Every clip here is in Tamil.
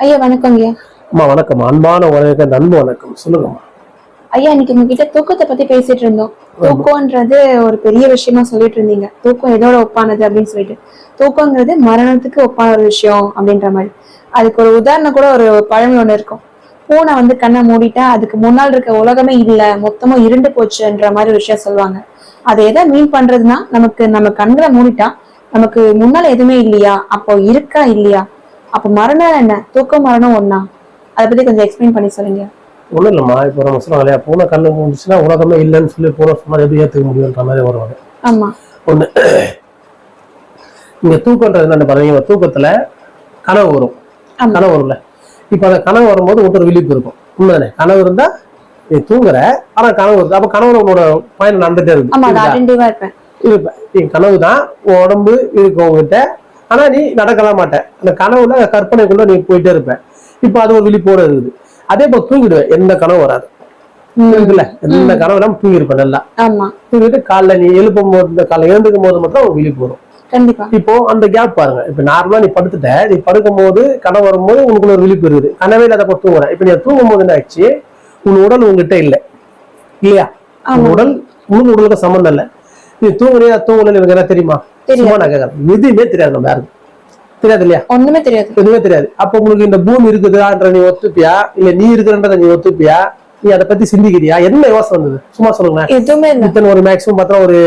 ஐயா வணக்கம் ஐயா. அம்மா வணக்கம். அன்பான வணக்கம் அன்பு வணக்கம். சொல்லுங்கம்மா. ஐயா இன்னைக்கு உங்ககிட்ட தூக்கத்தை பத்தி பேசிட்டு இருந்தோம். தூக்கம்ன்றது ஒரு பெரிய விஷயமா சொல்லிட்டு இருந்தீங்க. தூக்கம் எதோட ஒப்பானது அப்படின்னு சொல்லிட்டு. தூக்கங்கிறது மரணத்துக்கு ஒப்பான ஒரு விஷயம் அப்படின்ற மாதிரி. அதுக்கு ஒரு உதாரணம் கூட ஒரு பழமொழி ஒண்ணு இருக்கும். பூனை வந்து கண்ணை மூடிட்டா அதுக்கு முன்னால் இருக்க உலகமே இல்ல மொத்தமா இருண்டு போச்சுன்ற மாதிரி ஒரு விஷயம் சொல்லுவாங்க. அதை எதை மீன் பண்றதுன்னா நமக்கு நம்ம கண்களை மூடிட்டா நமக்கு முன்னால எதுவுமே இல்லையா? அப்போ இருக்கா இல்லையா? அப்போ மரணம் என்ன? தூக்கம் மரணம் ஒண்ணா? அதை பத்தி கொஞ்சம் எக்ஸ்பிளைன் பண்ணி சொல்லுங்க. ஒன்றும் இல்லைம்மா. இப்போ நம்ம சொல்லுவாங்க இல்லையா? பூனை கண்ணு முடிச்சுன்னா உலகமே இல்லைன்னு சொல்லி பூனை சொன்னா எப்படி ஏற்றுக்க முடியுன்ற மாதிரி வருவாங்க ஆமா. ஒன்று இங்கே தூக்கன்றது என்னன்னு பாருங்க. தூக்கத்தில் கனவு வரும். கனவு வரும்ல. இப்போ அந்த கனவு வரும்போது ஒரு விழிப்பு இருக்கும். உண்மைதானே? கனவு இருந்தா நீ தூங்குற. ஆனா கனவு வருது. அப்போ கனவுல உன்னோட பயணம் நடந்துட்டே இருக்கு ஆமா நான் புரியுதா? அட்டென்டிவா இருப்பேன். இருப்ப நீ கனவு தான் உடம்பு இருக்கு உங்ககிட்ட ஆனா நீ நடக்கலாம் மாட்ட. அந்த கனவுல கற்பனைக்குள்ள நீ போயிட்டே இருப்ப. இப்போ அது ஒரு விழிப்போட இருக்குது. அதே போல் தூங்கிடுவேன் எந்த கனவு வராது. இருக்குல்ல எந்த கனவு இல்லாம தூங்கியிருப்பேன் நல்லா. தூங்கிட்டு காலைல நீ எழுப்பும் போது இந்த காலைல எழுந்துக்கும் போது மட்டும் ஒரு விழிப்பு வரும். இப்போ அந்த கேப் பாருங்க. இப்ப நார்மலா நீ படுத்துட்ட. நீ படுக்கும் போது கனவு வரும்போது உனக்குள்ள ஒரு விழிப்பு இருக்குது. கனவே இல்லாத போது தூங்குற. இப்ப நீ தூங்கும் போது என்ன ஆச்சு உன் உடல் உங்ககிட்ட இல்ல. இல்லையா. உடல் முழு உடலுக்கு சம்மந்தம் இல்ல. நீ தூங்குறியா தூங்கல எனக்கு என்ன தெரியுமா. சும்மா நான் கேட்கறேன். எதுவுமே தெரியாது நம்ம யாருக்கும். தெரியாது இல்லையா? ஒண்ணுமே தெரியாது. எதுவுமே தெரியாது. அப்ப உங்களுக்கு இந்த பூமி இருக்குதுன்ற நீ ஒத்துப்பியா? இல்ல நீ இருக்கிறன்றத நீ ஒத்துப்பியா? நீ அதை பத்தி சிந்திக்கிறியா? என்ன யோசனை வந்தது? சும்மா சொல்லுங்களேன். எதுவுமே இத்தனை ஒரு மேக்ஸிமம் பார்த்தா ஒரு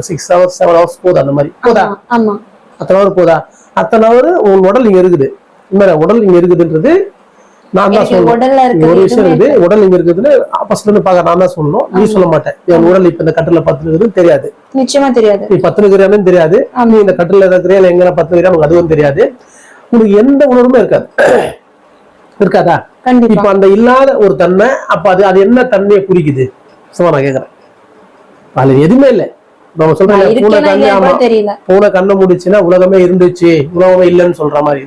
சிக்ஸ் ஹவர்ஸ் செவன் ஹவர்ஸ் போதும் அந்த மாதிரி. போதா? ஆமா, ஆமா அத்தனை ஹவர் போதா? அத்தனை ஹவர் உன் உடல் இங்க இருக்குது. உண்மையில உடல் இங்க இருக்குதுன்றது நான் தான் சொல்லணும் ஒரு விஷயம் இருக்குது உடல் இங்க இருக்குதுன்னு ஃபர்ஸ்ட்ல இருந்து பார்க்க நான் தான் சொல்லணும். நீ சொல்ல மாட்டேன். என் உடல் இப்ப இந்த கட்டில பத்து இருக்குதுன்னு தெரியாது. நிச்சயமா தெரியாது. நீ பத்து இருக்கிறான்னு தெரியாது நீ இந்த கட்டில இருக்கிற எங்க பத்து இருக்கிற உனக்கு அதுவும் தெரியாது. உனக்கு எந்த உணர்வுமே இருக்காது. இருக்காதா? கண்டிப்பா. இப்ப அந்த இல்லாத ஒரு தன்மை அப்ப அது அது என்ன தன்மையை குறிக்குது? சும்மா நான் கேக்குறேன். அதுல எதுவுமே இல்லை. நம்ம கூட தெரியல. பூனை கண்ணை மூடிச்சுன்னா உலகமே இருந்துச்சு உலகமே இல்லைன்னு சொல்ற மாதிரி.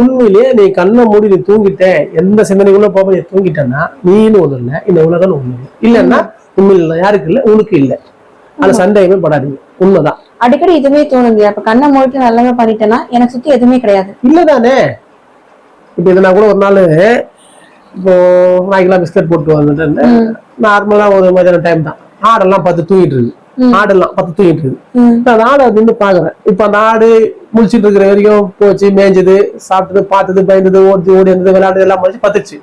உண்மையிலேயே நீ கண்ணை மூடி நீ தூங்கிட்ட எந்த சிந்தனைக்குள்ள போக நீ தூங்கிட்டேன்னா நீன்னு ஒண்ணு இல்லை இந்த உலகம் ஒண்ணு இல்லை. இல்லைன்னா உண்மையில் இல்லை யாருக்கு இல்லை உனக்கு இல்லை. அது சந்தேகமே படாதீங்க. உண்மைதான். அடிக்கடி இதுவுமே தோணுது. அப்ப கண்ணை மூடிட்டு நல்லாவே பண்ணிட்டேன்னா எனக்கு சுத்தி எதுவுமே கிடையாது. இல்லதானே? இப்போ இது நான் கூட ஒரு நாள் இப்போ நாய்க்கெல்லாம் பிஸ்கட் போட்டு வந்துட்டு நார்மலா ஒரு மதியான டைம் தான். ஆடெல்லாம் பார்த்து தூங்கிட்டு இருக்கு. ஆடெல்லாம் பார்த்து தூங்கிட்டு இருக்கு. ம், நான் ஆடை நின்று பாக்குறேன் இப்ப அந்த ஆடு முழிச்சிட்டு இருக்கிற வரைக்கும் போச்சு மேய்ஞ்சது சாப்பிட்டது பார்த்தது பயந்தது ஓடி ஓடி இருந்தது விளையாடு எல்லாம் முடிச்சு பத்துச்சு.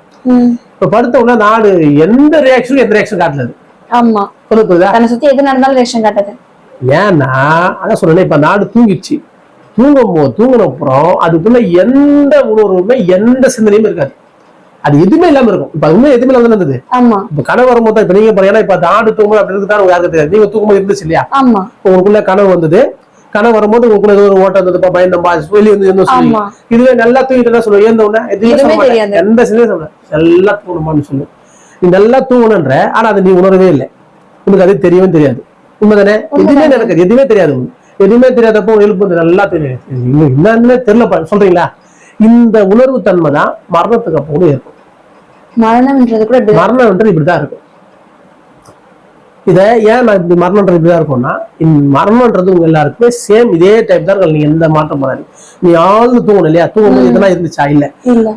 இப்ப படுத்த உடனே அந்த ஆடு எந்த ரியாக்ஷனும் எந்த ரியாக்ஷன் காட்டல அது. ஆமா. தன்னை சுத்தி எது நடந்தாலும் ரேஷன் காட்டுது. ஏன்னா அதான் சொல்றேன் இப்ப அந்த ஆடு தூங்கிடுச்சு. தூங்கும் போது தூங்கின அப்புறம் அதுக்குள்ள எந்த உணர்வுமே எந்த சிந்தனையும் இருக்காது. அது எதுவுமே இல்லாம இருக்கும். இப்ப அது உண்மை எதுவுமே இல்லாம தானே இருந்தது? ஆமா. இப்ப கனவு வரும்போது தான் இப்ப நீங்க பாருங்க, ஏன்னா இப்ப அந்த ஆடு தூங்கும் அப்படி இருக்குதான் உங்களுக்கு யாருக்கு தெரியாது. நீங்க தூங்கும்போது இருந்துச்சு இல்லையா? ஆமா. உங்களுக்குள்ள கனவு வந்தது. கனவு வரும்போது உங்களுக்குள்ள ஏதோ ஒரு ஓட்டம் வந்ததுப்பா பயந்தம்பா வெளியே வந்து என்ன ஆமா. இதுவே நல்லா தூங்கிட்டு என்ன சொல்லுவோம். ஏந்த உடனே எதுவுமே சொல்ல. தெரியாது. எந்த சிலையும் சொல்ல நல்லா தூங்கணுமான்னு சொல்லு. நீ நல்லா தூங்கணுன்ற ஆனா அது நீ உணரவே இல்லை. உனக்கு அது தெரியவே தெரியாது. உண்மைதானே? எதுவுமே நடக்காது. எதுவுமே தெரியாது. எதுவுமே தெரியாதப்போ எழுப்பு நல்லா தெரியும் இன்னும் என்னன்னு தெரியலப்பா. சொல்றீங்களா? இந்த உணர்வு தன்மை தான் மரணத்துக்கு அப்போ கூட இருக்கும் மரணம்ன்றது கூட இப்படி- மரணம்ன்றது இப்படிதான் இருக்கும். இதை ஏன் நான் இப்படி மரணம்ன்றது இப்படிதான் இருக்கும்னா இந்த மரணம்ன்றது உங்க எல்லாருக்குமே சேம் இதே டைப் தான். நீங்க எந்த மாற்றம் பண்ணாது நீ ஆழ்ந்து தூங்கணும் இல்லையா? தூங்கும் இதெல்லாம் இருந்துச்சா? இல்ல.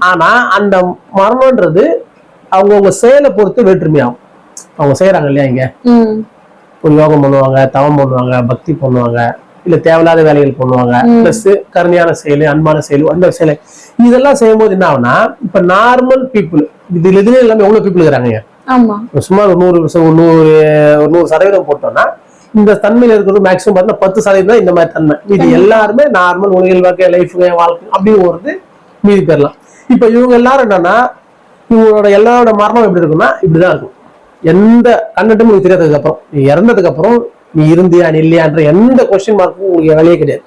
ஆனா அந்த மரணம்ன்றது அவங்கவுங்க செயலை பொறுத்து வேற்றுமையாகும். அவங்க செய்யறாங்க இல்லையா இங்க? ஒரு யோகம் பண்ணுவாங்க தவம் பண்ணுவாங்க பக்தி பண்ணுவாங்க இல்ல தேவையில்லாத வேலைகள் பண்ணுவாங்க பிளஸ் கருணையான செயல் அன்பான செயல் அந்த செயல். இதெல்லாம் செய்யும்போது என்ன ஆகும்னா இப்ப நார்மல் பீப்புள் இதுல இதுல எல்லாமே எவ்வளவு பீப்புள் இருக்கிறாங்க சும்மா ஒரு நூறு ஒரு நூறு ஒரு நூறு சதவீதம் போட்டோம்னா இந்த தன்மையில இருக்கிறது மேக்ஸிமம் பார்த்தீங்கன்னா பத்து சதவீதம் தான் இந்த மாதிரி தன்மை. இது எல்லாருமே நார்மல் உலகில் வாழ்க்கை லைஃபுங்க வாழ்க்கை அப்படின்னு வருது மீதி பெறலாம் இப்ப இவங்க எல்லாரும் என்னன்னா இவங்களோட எல்லாரோட மரணம் எப்படி இருக்கும்னா இப்படிதான் இருக்கும். எந்த கண்ணட்டும் உங்களுக்கு தெரியாததுக்கு அப்புறம் நீ இறந்ததுக்கு அப்புறம் நீ இருந்தியா இல்லையான்ற எந்த கொஸ்டின் மார்க்கும் உங்களுக்கு வேலையே கிடையாது.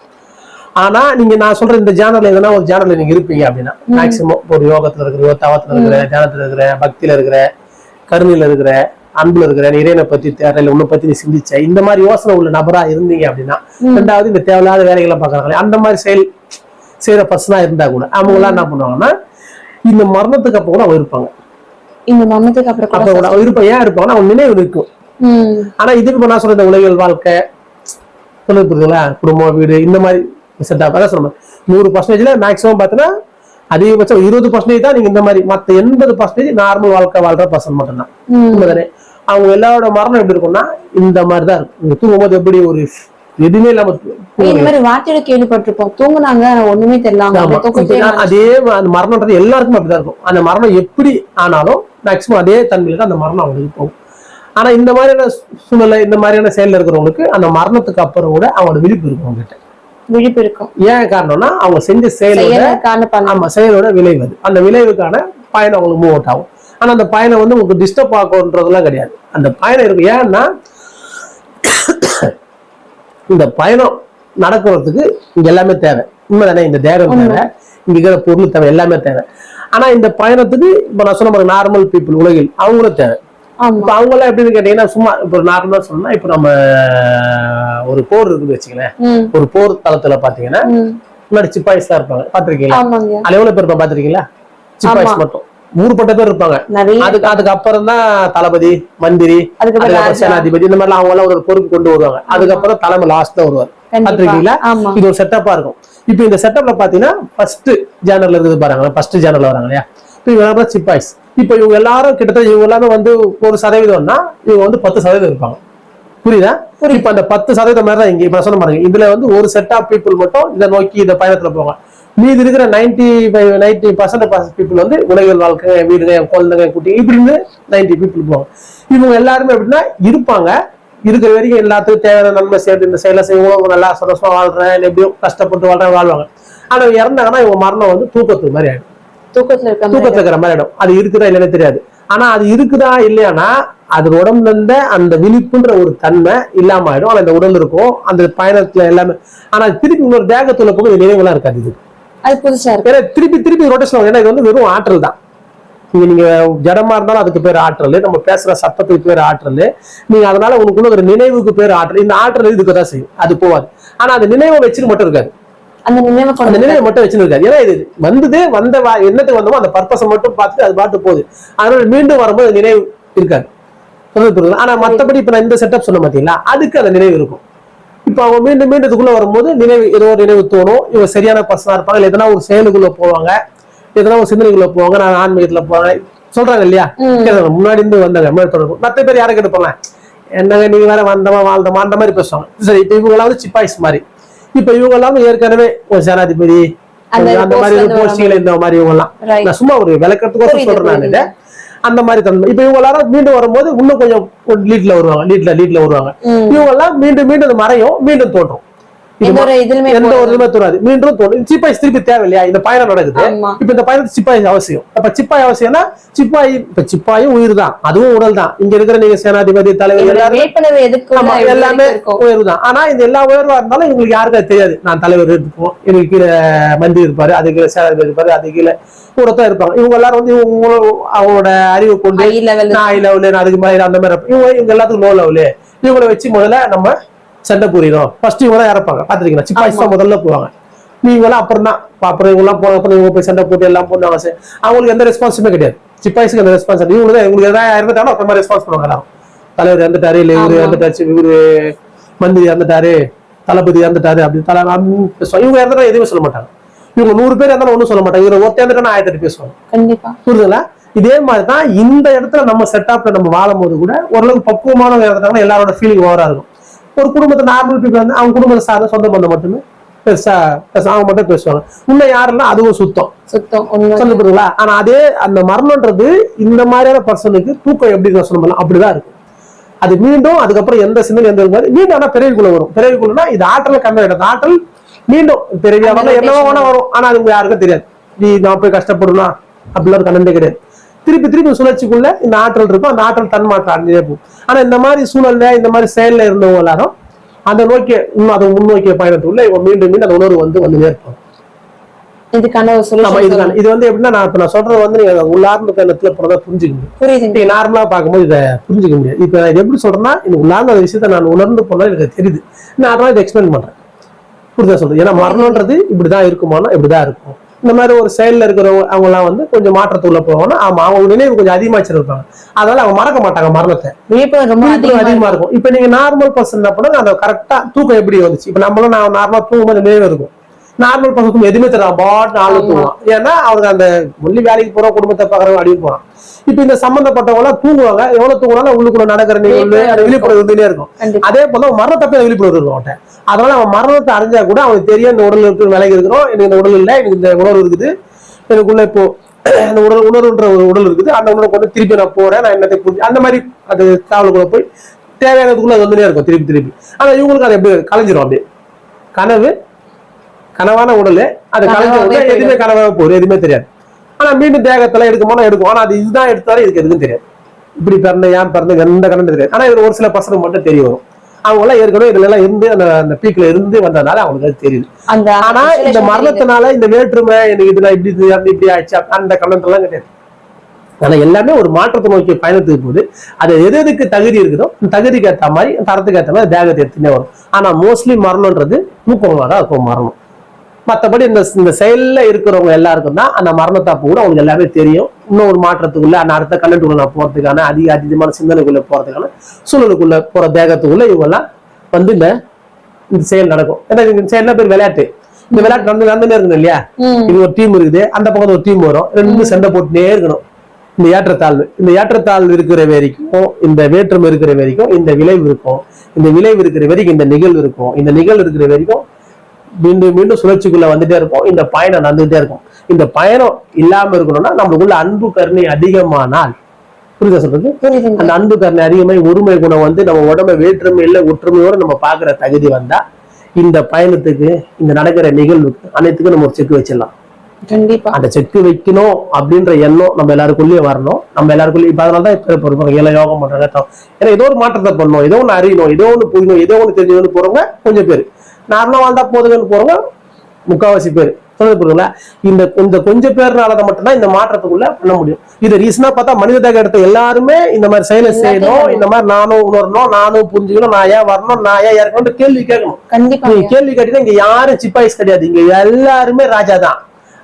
ஆனா நீங்க நான் சொல்ற இந்த ஜேனர்ல எதனா ஒரு ஜேனர்ல நீங்க இருப்பீங்க அப்படின்னா மேக்சிமம் ஒரு யோகத்துல இருக்கிற தவத்துல இருக்கிற தியானத்துல இருக்கிற பக்தியில இருக்கிற கருணையில இருக்கிற அன்புல இருக்கிற நீ இறைவனை பத்தி தேடல உன்னை பத்தி நீ சிந்திச்ச இந்த மாதிரி யோசனை உள்ள நபரா இருந்தீங்க அப்படின்னா ரெண்டாவது இந்த தேவையில்லாத வேலைகளை பாக்குறாங்களே அந்த மாதிரி செயல் செய்யற பர்சனா இருந்தா கூட அவங்க எல்லாம் என்ன பண்ணுவாங்கன்னா இந்த மரணத்துக்கு அப்ப கூட அவங்க இருப்பாங்க. இந்த மரணத்துக்கு அப்புறம் அப்ப கூட இருப்பாங்க ஏன் இருப்பாங்கன்னா அவங்க நினைவு இருக்கும் ஆனா இதுக்கு நான் சொல்ற இந்த உலகியல் வாழ்க்கை சொல்லுது புரியுதுங்களா குடும்பம் வீடு இந்த மாதிரி செட் ஆகும் அதான் நூறு பர்சன்டேஜ்ல மேக்ஸிமம் பார்த்தீங்கன்னா அதிகபட்சம் இருபது பர்சன்டேஜ் தான் நீங்க இந்த மாதிரி மத்த எண்பது பர்சன்டேஜ் நார்மல் வாழ்க்கை வாழ்ற பர்சன் மட்டும்தான். உண்மைதானே அவங்க எல்லாரோட மரணம் எப்படி இருக்கும்னா இந்த மாதிரி தான் இருக்கும். நீங்க தூங்கும்போது எப்படி ஒரு எதுவுமே இல்லாம. இந்த மாதிரி வார்த்தையில கேள்விப்பட்டிருப்போம். தூங்குனாங்க ஒண்ணுமே தெரியல அதே அந்த மரணம்ன்றது எல்லாருக்கும் அப்படிதான் இருக்கும். அந்த மரணம் எப்படி ஆனாலும் மேக்சிமம் அதே தன்மையில தான் அந்த மரணம் அவங்களுக்கு போகும். ஆனா இந்த மாதிரியான சூழ்நிலை இந்த மாதிரியான செயல்ல இருக்கிறவங்களுக்கு அந்த மரணத்துக்கு அப்புறம் கூட அவங்களோட விழிப்பு இருக்கும் அவங்ககிட்ட. விழிப்பு இருக்கும் ஏன் காரணம்னா அவங்க செஞ்ச செயலோட ஆமா செயலோட விளைவு அந்த விளைவுக்கான பயணம் அவங்களுக்கு மூவ் அவுட் ஆகும். ஆனா அந்த பயணம் வந்து உங்களுக்கு டிஸ்டர்ப் ஆகுன்றதெல்லாம் கிடையாது. அந்த பயணம் இருக்கும் ஏன்னா இந்த பயணம் நடக்கிறதுக்கு இங்க எல்லாமே தேவை. உண்மைதானே? இந்த தேகம் தேவை. இங்க இருக்கிற பொருள் தேவை. எல்லாமே தேவை. ஆனா இந்த பயணத்துக்கு இப்ப நான் சொன்ன மாதிரி நார்மல் பீப்புள் உலகில் அவங்களும் தேவை. இப்ப அவங்க எல்லாம் எப்படின்னு கேட்டீங்கன்னா சும்மா இப்ப நார்மலா சொன்னா இப்ப நம்ம ஒரு போர் இருக்குன்னு வச்சுங்களேன் ம், ஒரு போர் தளத்துல பாத்தீங்கன்னா. முன்னாடி சிப்பாய்ஸ் தான் இருப்பாங்க. பாத்திருக்கீங்களா? அதுல எவ்வளவு பேர் இருப்பாங்க பாத்திருக்கீங்களா? சிப்பாய்ஸ். மட்டும். ஊர்பட்ட பேர் இருப்பாங்க. அதுக்கு அதுக்கு அப்புறம் தான் தளபதி மந்திரி அதுக்கப்புறம் அதுக்கப்புறம். சேனாதிபதி இந்த மாதிரிலாம் அவங்க எல்லாம் ஒரு பொறுப்பு கொண்டு வருவாங்க. அதுக்கப்புறம் தலைமை லாஸ்ட்ல வருவார். கண்டிப்பா. பாத்திருக்கீங்களா? இது ஒரு செட்டப்பா இருக்கும். இப்போ இந்த செட்டப்ல பாத்தீங்கன்னா ஃபர்ஸ்ட் ஜேனர்ல இருக்குது பாருங்க ஃபர்ஸ்ட் ஜேனர்ல வராங்க இல்லையா? இவங்க சிப்பாய்ஸ் இப்போ இவங்க எல்லாரும் கிட்டத்தட்ட இவங்க எல்லாமே வந்து ஒரு சதவீதம்னா இவங்க வந்து பத்து சதவீதம் இருப்பாங்க. புரியுதா? இப்ப அந்த பத்து சதவீதம் மாதிரி தான் இங்க இப்ப சொன்ன பாருங்க இதுல வந்து ஒரு செட் ஆஃப் பீப்புள் மட்டும் இதை நோக்கி இந்த பயணத்துல போவாங்க. மீதி இருக்கிற ninety five ninety percent people வந்து உலகில் வாழ்க்கை என் வீடுங்க என் குழந்தைங்க குட்டி இப்படின்னு நைன்டி பீப்புள் போவாங்க. இவங்க எல்லாருமே எப்படின்னா இருப்பாங்க. இருக்கிற வரைக்கும் எல்லாத்துக்கும் தேவையான நன்மை சேர்த்து இந்த செயலை செய்வோம். இவங்க நல்லா சந்தோஷமா வாழ்றேன். எப்படியோ கஷ்டப்பட்டு வாழ்றேன் வாழ்வாங்க. ஆனா இவங்க இறந்தாங்கன்னா இவங்க மரணம் வந்து தூக்கத்துக்கு மாதிரி ஆயிடும். தூக்கத்துல இருக்கிற மாதிரி ஆயிடும். அது இருக்குதா இல்லைன்னு தெரியாது. ஆனா அது இருக்குதா இல்லையானா அது உடம்புல இருந்த அந்த விழிப்புன்ற ஒரு தன்மை இல்லாம ஆயிடும். ஆனா இந்த உடல் இருக்கும் அந்த பயணத்துல எல்லாமே. ஆனா திருப்பி இன்னொரு தேகத்துல இது நினைவுலாம் இருக்காது இது. அது புதுசா இருக்கு. ஏன்னா திருப்பி திருப்பி ரொட்டேஷன் ஏன்னா இது வந்து வெறும் ஆற்றல் தான். நீங்க நீங்க ஜடமா இருந்தாலும் அதுக்கு பேர் ஆற்றல். நம்ம பேசுற சத்தத்துக்கு பேர் ஆற்றல். நீங்க அதனால உனக்குள்ள ஒரு நினைவுக்கு பேர் ஆற்றல். இந்த ஆற்றல் இதுக்கு தான் செய்யும். அது போவாது ஆனா அந்த நினைவை வச்சுட்டு மட்டும் இருக்காது. அந்த நினைவை அந்த நிலையை மட்டும் வச்சிருக்காரு ஏன்னா இது வந்தது வந்த என்னத்துக்கு வந்தோமோ அந்த பர்பஸை மட்டும் பார்த்துட்டு அது பாட்டு போகுது. அதனால மீண்டும் வரும்போது நினைவு இருக்காது? ஆனா மத்தபடி இப்ப நான் இந்த செட்டப் சொன்ன பாத்தீங்களா? அதுக்கு அந்த நினைவு இருக்கும். இப்ப அவங்க மீண்டும் மீண்டும் இதுக்குள்ள வரும்போது நினைவு ஏதோ ஒரு நினைவு தோணும். இவங்க சரியான பர்சனா இருப்பாங்க. இல்ல எதனா ஒரு செயலுக்குள்ள போவாங்க. எதனா ஒரு சிந்தனைக்குள்ள போவாங்க. நான் ஆன்மீகத்துல போவாங்க சொல்றாங்க இல்லையா? முன்னாடி இருந்து வந்தாங்க. முன்னாடி தொடர்பு. மத்த பேர் யாரை கேட்டுப்பாங்க? என்னங்க நீங்க வேற வந்தமா வாழ்ந்தமா அந்த மாதிரி பேசுவாங்க. சரி இப்ப இவங்க எல்லாம் வந்து சிப்பாய்ஸ் மாதிரி. இப்ப இவங்க எல்லாம் ஏற்கனவே ஒரு சேனாதிபதி அந்த மாதிரி போஸ்டிங்ல இந்த மாதிரி இவங்க எல்லாம். நான் சும்மா ஒரு விளக்கத்துக்கோசம் சொல்றேன் நான். அந்த மாதிரி தன்மை இப்ப இவங்க எல்லாரும் மீண்டும் வரும்போது இன்னும் கொஞ்சம் லீட்ல வருவாங்க லீட்ல லீட்ல வருவாங்க. இவங்க எல்லாம் மீண்டும் மீண்டும் மறையும் மீண்டும் தோன்றும் எந்த ஒரு. இதுமே தோணாது. மீண்டும் தோணும் சிப்பாய் திருப்பி தேவை இல்லையா இந்த பயணம் நடக்குது. இப்ப இந்த பயணத்துக்கு சிப்பாய் அவசியம். அப்ப சிப்பாய் அவசியம்னா சிப்பாய் இப்ப சிப்பாயும் உயிர் தான் அதுவும் உடல் தான் இங்க இருக்கிற நீங்க சேனாதிபதி தலைவர் எல்லாரும் எல்லாமே உயர்வு தான் ஆனா இந்த எல்லா உயர்வா இருந்தாலும் இவங்களுக்கு யாருக்கும் தெரியாது. நான் தலைவர் இருப்போம். எனக்கு கீழே மந்திரி இருப்பாரு. அது கீழே சேனாதிபதி இருப்பாரு. அது கீழே கூடத்தான் இருப்பாங்க. இவங்க எல்லாரும் வந்து இவங்க அவங்களோட அறிவை கொண்டு நான் ஹை லெவலு அதுக்கு மேல அந்த மாதிரி. இவங்க இவங்க எல்லாத்துக்கும் லோ லெவலு இவங்களை வச்சு முதல்ல நம்ம சண்டை புரியணும் ஃபர்ஸ்ட் இவங்க தான் இறப்பாங்க பாத்துருக்கீங்களா சிப்பாய்ஸ் தான் முதல்ல போவாங்க. நீங்க எல்லாம் அப்புறம் தான். அப்புறம் இவங்க எல்லாம் போன அப்புறம் இவங்க போய் சண்டை போட்டு எல்லாம் அவசியம் அவங்களுக்கு எந்த ரெஸ்பான்ஸுமே கிடையாது. சிப்பாய்ஸ்க்கு எந்த ரெஸ்பான்ஸ் இவங்க தான் இவங்களுக்கு எதாவது இறந்துட்டாலும் அப்புறமா ரெஸ்பான்ஸ் பண்ணுவாங்க தலைவர் இறந்துட்டாரு இல்ல இவரு. இறந்துட்டாச்சு இவரு மந்திரி இறந்துட்டாரு தளபதி இறந்துட்டாரு அப்படி தலை இவங்க இறந்துட்டா எதுவுமே சொல்ல மாட்டாங்க. இவங்க நூறு பேர் இருந்தாலும் ஒண்ணும் சொல்ல மாட்டாங்க. இவங்க ஒருத்தர் இறந்துட்டா ஆயிரத்தி பேசுவாங்க கண்டிப்பா. புரியுதுங்களா? இதே மாதிரி தான் இந்த இடத்துல நம்ம செட்டப்ல நம்ம வாழும் போது கூட ஓரளவுக்கு பக்குவமானவங்க இறந்துட்டாங்கன்னா எல்லாரோட ஃபீலிங் ஓவரா இருக்கும். ஒரு குடும்பத்தை நார்மல் பீப்புள் வந்து அவங்க குடும்பத்தை சார்ந்த சொந்த பந்தம் மட்டுமே பெருசா அவங்க மட்டும் பேசுவாங்க. இன்னும் யாருன்னா அதுவும் சுத்தம். சுத்தம். உண்மை. சொல்ல புரியுங்களா ஆனா அதே அந்த மரணம்ன்றது இந்த மாதிரியான பர்சனுக்கு தூக்கம் எப்படி நான் சொன்ன அப்படிதான் இருக்கும் அது மீண்டும் அதுக்கப்புறம் எந்த சிந்தனை எந்த மாதிரி மீண்டும் ஆனா பிறவிக்குள்ள வரும். பிறவிக்குள்ளனா இது ஆற்றல ஆயிடும் ஆற்றல் மீண்டும் பிறவியா என்னவோ வரும். ஆனா அது யாருக்கும் தெரியாது. நீ நான் போய் கஷ்டப்படணும் அப்படிலாம் கண்ணே கிடையாது. திருப்பி திருப்பி சுழற்சிக்குள்ள இந்த ஆற்றல் இருக்கும். அந்த ஆற்றல் தன்மாற்றம் அடைஞ்சே போகும். ஆனா இந்த மாதிரி சூழல்ல இந்த மாதிரி செயல்ல இருந்தவங்க எல்லாரும் அந்த நோக்கிய இன்னும் அதை முன்னோக்கிய பயணத்துக்குள்ள இவங்க மீண்டும் மீண்டும் அந்த உணர்வு வந்து வந்து நேர்ப்போம் இதுக்கான இதுதான் இது வந்து எப்படின்னா நான் இப்ப நான் சொல்றது வந்து நீங்க உள்ளார்ந்த கண்ணத்துல போறதா புரிஞ்சுக்க நீங்க நார்மலா பார்க்கும்போது இதை புரிஞ்சுக்க முடியாது. இப்ப இது எப்படி சொல்றேன்னா எனக்கு உள்ளார்ந்த விஷயத்த நான் உணர்ந்து போனா எனக்கு தெரியுது. நான் அதனால இதை எக்ஸ்பிளைன் பண்றேன். புரிதா சொல்றது? ஏன்னா மரணம்ன்றது இப்படிதான் இருக்குமானா இப்படிதான் இருக்கும். இந்த மாதிரி ஒரு செயல்ல இருக்கிறவங்க அவங்க எல்லாம் வந்து கொஞ்சம் மாற்றத்துக்குள்ள போவாங்கன்னா ஆமா அவங்க நினைவு கொஞ்சம் அதிகமா வச்சிருப்பாங்க. அதனால அவங்க மறக்க மாட்டாங்க மரணத்தை. விழிப்புணர்வு அதிகமா இருக்கும். இப்ப நீங்க நார்மல் பர்சன் என்ன பண்ணுங்க அந்த கரெக்டா தூக்கம் எப்படி வந்துச்சு? இப்ப நம்மளும் நான் நார்மலா தூங்கும்போது நினைவு இருக்கும். நார்மல் பசங்க எதுவுமே தரான் பாட் நாலு தூங்குவான். ஏன்னா அவனுக்கு அந்த ஒல்லி வேலைக்கு போறோம் குடும்பத்தை பாக்குறவங்க அடிக்க போறான். இப்ப இந்த சம்பந்தப்பட்டவங்க எல்லாம் தூங்குவாங்க. எவ்வளவு தூங்குனாலும் உள்ளுக்குள்ள நடக்கிற நிகழ்வு விழிப்புணர்வு இருந்துட்டே இருக்கும். அதே போல மரணத்தப்ப விழிப்புணர்வு இருக்கும் அவன்கிட்ட. அதனால அவன் மரணத்தை அறிஞ்சா கூட அவனுக்கு தெரியும் இந்த உடல் இருக்கு விலகி இருக்கிறோம். எனக்கு இந்த உடல் இல்லை எனக்கு இந்த உணர்வு இருக்குது. எனக்குள்ள இப்போ அந்த உடல் உணர்வுன்ற ஒரு உடல் இருக்குது. அந்த உணர்வு கொண்டு திருப்பி நான் போறேன் நான் என்னத்தை புரிஞ்சு அந்த மாதிரி அது காவலுக்குள்ள போய் தேவையானதுக்குள்ள அது வந்துட்டே இருக்கும் திருப்பி திருப்பி. ஆனா இவங்களுக்கு அது எப்படி கலைஞ்சிரும் அப்படியே. கனவு கனவான உடல் அது கலைஞ்ச உடனே எதுவுமே கனவாக போகுது எதுவுமே தெரியாது. ஆனா மீண்டும் தேகத்துல எடுக்குமோனா எடுக்கும். ஆனா அது இதுதான் எடுத்தாலும் இதுக்கு எதுவும் தெரியாது. இப்படி பிறந்த ஏன் பிறந்த எந்த கணக்கு தெரியாது. ஆனா இது ஒரு சில பசங்க மட்டும் தெரிய வரும். அவங்க எல்லாம் ஏற்கனவே இதுல எல்லாம் இருந்து அந்த அந்த பீக்ல இருந்து வந்ததுனால அவங்களுக்கு அது தெரியுது. ஆனா இந்த மரணத்தினால இந்த வேற்றுமை எனக்கு இதுல இப்படி இது, அப்படி இப்படி ஆயிடுச்சு அந்த கமெண்ட் எல்லாம் கிடையாது. ஆனா எல்லாமே ஒரு மாற்றத்தை நோக்கி பயணத்துக்கு போகுது அது எது எதுக்கு தகுதி இருக்குதோ அந்த தகுதிக்கு ஏத்த மாதிரி தரத்துக்கு ஏத்த மாதிரி தேகத்தை எடுத்துனே வரும். ஆனா மோஸ்ட்லி மரணம்ன்றது தூக்கமாக தான் இருக்கும் மரணம். மத்தபடி இந்த இந்த செயல்ல இருக்கிறவங்க எல்லாருக்கும் தான் அந்த மரணத்தாப்பு கூட அவங்களுக்கு எல்லாமே தெரியும். இன்னும் ஒரு மாற்றத்துக்குள்ள அந்த அடுத்த கண்டென்ட்டுக்குள்ள நான் போறதுக்கான அதிக அதிகமான சிந்தனைக்குள்ள போறதுக்கான சூழலுக்குள்ள போற தேகத்துக்குள்ள இவங்க எல்லாம் வந்து இந்த இந்த செயல் நடக்கும். ஏன்னா இந்த செயல்னா பேர்? விளையாட்டு. இந்த விளையாட்டு நடந்து நடந்துனே இருக்கணும் இல்லையா. இது ஒரு டீம் இருக்குது. அந்த பக்கத்துல ஒரு டீம் வரும். ரெண்டு சண்டை போட்டுனே இருக்கணும். இந்த ஏற்றத்தாழ்வு. இந்த ஏற்றத்தாழ்வு இருக்கிற வரைக்கும் இந்த வேற்றுமை இருக்கிற வரைக்கும் இந்த விளைவு இருக்கும். இந்த விளைவு இருக்கிற வரைக்கும் இந்த நிகழ்வு இருக்கும். இந்த நிகழ்வு இருக்கிற வரைக்கும் மீண்டும் மீண்டும் சுழற்சிக்குள்ள வந்துட்டே இருக்கும் இந்த பயணம் நடந்துகிட்டே இருக்கும். இந்த பயணம் இல்லாம இருக்கணும்னா நம்மளுக்குள்ள அன்பு கருணை அதிகமானால் புரியுதா சொல்றது? அந்த அன்பு கருணை அதிகமை ஒருமை குணம் வந்து நம்ம உடம்ப வேற்றுமை இல்ல ஒற்றுமையோட நம்ம பாக்குற தகுதி வந்தா இந்த பயணத்துக்கு இந்த நடக்கிற நிகழ்வுக்கு அனைத்துக்கும் நம்ம ஒரு செக் வச்சிடலாம். கண்டிப்பா. அந்த செக்கு வைக்கணும் அப்படின்ற எண்ணம் நம்ம எல்லாருக்குள்ளேயே வரணும். நம்ம எல்லாருக்குள்ளேயும் இப்ப அதனால தான் பொறுப்பாங்க. எல்லாம் யோகம் பண்றாங்க ஏன்னா ஏதோ ஒரு மாற்றத்தை பண்ணணும். ஏதோ ஒன்று அறியணும். ஏதோ ஒன்று புரியணும். ஏதோ ஒன்று தெரிஞ்சவங்க போறவங்க கொஞ்சம் பேர். நார்மலா வாழ்ந்தா போதுங்கன்னு போறவங்க முக்காவாசி பேர். சொல்றது புரியுதுங்களா? இந்த இந்த கொஞ்சம் பேர்னால தான் மட்டும்தான் இந்த மாற்றத்துக்குள்ள பண்ண முடியும். இது ரீசனா பார்த்தா மனித தேக எடுத்த எல்லாருமே இந்த மாதிரி செயலை செய்யணும் இந்த மாதிரி நானும் உணரணும் நானும் புரிஞ்சுக்கணும் நான் ஏன் வரணும் நான் ஏன் இறக்கணும் கேள்வி கேட்கணும். கண்டிப்பா. நீங்க கேள்வி கேட்டீங்கன்னா இங்க யாரும் சிப்பாய்ஸ் கிடையாது. இங்க எல்லாருமே ராஜா தான்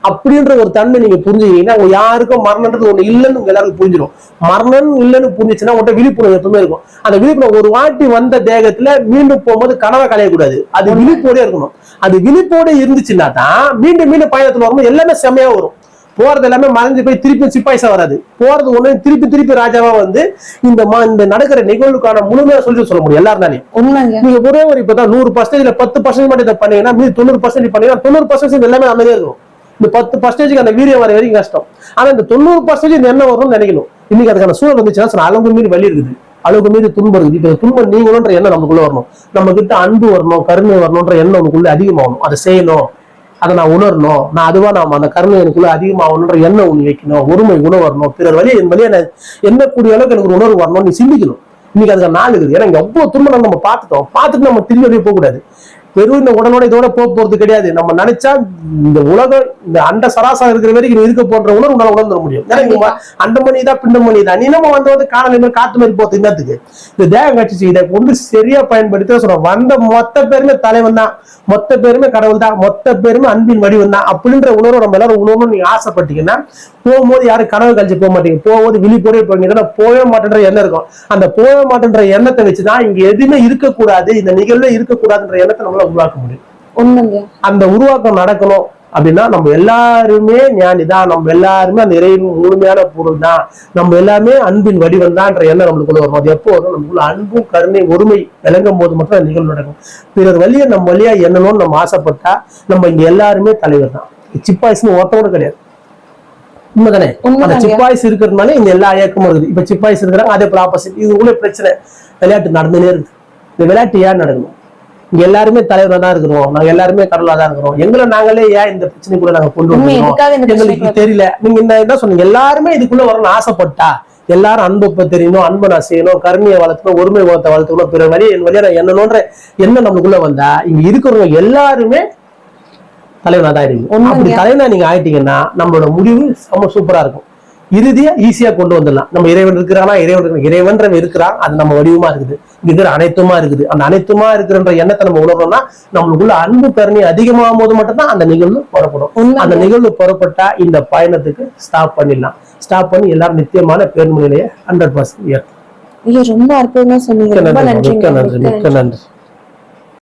அப்படின்ற ஒரு தன்மை நீங்க புரிஞ்சுக்கிட்டீங்கன்னா உங்க யாருக்கும் மரணன்றது ஒண்ணு இல்லைன்னு உங்க எல்லாருக்கும் புரிஞ்சிடும் மரணம் இல்லைன்னு புரிஞ்சுச்சுன்னா உங்கள்கிட்ட விழிப்புணர்வு எப்பவுமே இருக்கும். அந்த விழிப்புணர்வு ஒரு வாட்டி வந்த தேகத்துல மீண்டும் போகும்போது கனவை கலையக்கூடாது. அது விழிப்போட இருக்கணும். அது விழிப்போட இருந்துச்சுன்னா தான் மீண்டும் மீண்டும் பயணத்துல வரும்போது எல்லாமே செம்மையா வரும். போறது எல்லாமே மறைஞ்சு போய் திருப்பி சிப்பாய்ஸா வராது. போறது ஒண்ணு திருப்பி திருப்பி ராஜாவா வந்து இந்த இந்த நடக்கிற நிகழ்வுக்கான முழுமையா சொல்லி சொல்ல முடியும் எல்லாருனாலையும். உண்மைங்க. நீங்க ஒரே ஒரு இப்பதான் நூறு பர்சன்டேஜ்ல பத்து பர்சன்ட் மட்டும் இதை பண்ணீங்கன்னா மீதி தொண்ணூறு பர்சன்ட் பண்ணீங்கன்னா தொண்ணூறு பர்சன்டேஜ் எல்லாமே அமைதியா இருக்கும் இந்த பத்து பர்சன்டேஜ்க்கு அந்த வீரியம் வர வரைக்கும் கஷ்டம். ஆனா இந்த தொண்ணூறு பர்சன்டேஜ் இந்த எண்ணம் வரும்னு நினைக்கணும். இன்னைக்கு அதுக்கான சூழல் வந்துச்சுன்னா அளவுக்கு மீறி வழி இருக்குது. அளவுக்கு மீறி துன்பம் இருக்குது. இப்போ துன்பம் நீங்கணும்ன்ற எண்ணம் நமக்குள்ள வரணும். நம்ம கிட்ட அன்பு வரணும் கருணை வரணும்ன்ற எண்ணம் நமக்குள்ள அதிகமாகணும். அதை செய்யணும். அதை நான் உணரணும். நான் அதுவா நாம அந்த கருணை எனக்குள்ள அதிகமாகணுன்ற எண்ணம் ஒண்ணு வைக்கணும். ஒருமை உணவு வரணும். பிறர் வழியை என் வழியை என்ன எண்ணக்கூடிய அளவுக்கு எனக்கு ஒரு உணர்வு வரணும் நீ சிந்திக்கணும். இன்னைக்கு அதுக்கு நாள் இருக்குது. ஏன்னா இங்க அவ்வளவு துன்பம் நம்ம பார்த்துட்டோம். பார்த்துட்டு நம்ம திரும்பி அப்படியே போகக்கூடாது. வெறும் இந்த உடனோட இதோட போக போறது கிடையாது. நம்ம நினைச்சா இந்த உலகம் இந்த அண்ட சராசரம் இருக்கிற வரைக்கும் இருக்க போன்ற உணர்வு உன்னால உணர்ந்துட முடியும். ஏன்னா இங்க மணி தான் தான் பிண்டமணி தான். நீ நம்ம வந்து வந்து காணல் மாதிரி காத்து மாதிரி போத்து என்னத்துக்கு இந்த தேகம் கட்சி இதை கொண்டு சரியா பயன்படுத்தி சொல்றோம் வந்த மொத்த பேருமே தலைவன் தான். மொத்த பேருமே கடவுள் தான். மொத்த பேருமே அன்பின் வடிவம் தான். அப்படின்ற உணர்வு நம்ம எல்லாரும் உணர்வு நீங்க ஆசைப்பட்டீங்கன்னா போகும்போது யாரும் கனவு கழிச்சு போக மாட்டீங்க. போகும்போது விழி போவீங்க ஏன்னா போகவே மாட்டேன்ற எண்ணம் இருக்கும். அந்த போகவே மாட்டேன்ற எண்ணத்தை வச்சுதான் இங்க எதுவுமே இருக்கக்கூடாது. இந்த நிகழ்வே இருக்கக்கூடாதுன்ற எண்ணத்தை நம்மள உருவாக்க முடியும். அந்த உருவாக்கம் நடக்கணும் அப்படின்னா நம்ம எல்லாருமே ஞானி தான். நம்ம எல்லாருமே அந்த இறைவன் முழுமையான பொருள் தான். நம்ம எல்லாமே அன்பின் வடிவம் தான்ன்ற எண்ணம் நம்மளுக்குள்ள வரும் அது எப்போ வரும் நமக்குள்ள அன்பும் கருணை ஒருமை விளங்கும் போது மட்டும் அந்த நிகழ்வு நடக்கும். பிறர் வழியை நம்ம வழியா எண்ணணும்னு நம்ம ஆசைப்பட்டா நம்ம இங்க எல்லாருமே தலைவர் தான். சிப்பாய்ஸ்னு ஒருத்தவங்க கிடையாது. உண்மைதானே? அந்த. சிப்பாய்ஸ் இருக்கிறதுனால இந்த எல்லா இயக்கமும் இருக்குது. இப்ப சிப்பாய்ஸ் இருக்கிறாங்க அதே போல ஆப்போசிட் இது உள்ள பிரச்சனை. விளையாட்டு நடந்துனே இருக்கு இந்த விளையாட்டு ஏன் நடக்கணும்? இங்க எல்லாருமே தலைவரா தான் இருக்கிறோம். நாங்க எல்லாருமே கடவுளா தான் இருக்கிறோம். எங்களை நாங்களே ஏன் இந்த பிரச்சனைக்குள்ள நாங்க கொண்டு வந்தோம் எங்களுக்கு தெரியல. நீங்க இந்த என்ன சொன்னீங்க. எல்லாருமே இதுக்குள்ள வரணும்னு ஆசைப்பட்டா எல்லாரும் அன்பு தெரியணும் அன்பை நான் செய்யணும் கருணையை வளர்த்தணும் ஒருமை குணத்தை வளர்த்துக்கணும் பிற வழி என் வழியா நான் என்னணுன்ற எண்ணம் நம்மளுக்குள்ள வந்தா இங்க இருக்கிறவங்க எல்லாருமே தலைவனா தான் இருக்கு உண்மைங்க. அப்படி தலைவனா நீங்க ஆயிட்டீங்கன்னா நம்மளோட முடிவு செம்ம சூப்பரா இருக்கும். இறுதியா ஈஸியா கொண்டு வந்துடலாம். நம்ம இறைவன் இருக்கிறானா? இறைவன். இறைவன்றவன் இருக்கிறான் அது நம்ம வடிவமா இருக்குது. இருக்கிற அனைத்துமா இருக்குது. அந்த அனைத்துமா இருக்கிறன்ற எண்ணத்தை நம்ம உணர்றோம்னா நம்மளுக்குள்ள அன்பு கருணை அதிகமாகும் போது மட்டும்தான் அந்த நிகழ்வு புறப்படும். அந்த நிகழ்வு புறப்பட்டா இந்த பயணத்துக்கு ஸ்டாப் பண்ணிடலாம். ஸ்டாப் பண்ணி எல்லாரும் நித்தியமான பேர் நிலையை ஹண்ட்ரட் பர்சன்ட் ஐயா ரொம்ப அற்புதமா சொன்னீங்க. ரொம்ப நன்றி மிக்க நன்றி மிக்க நன்றி.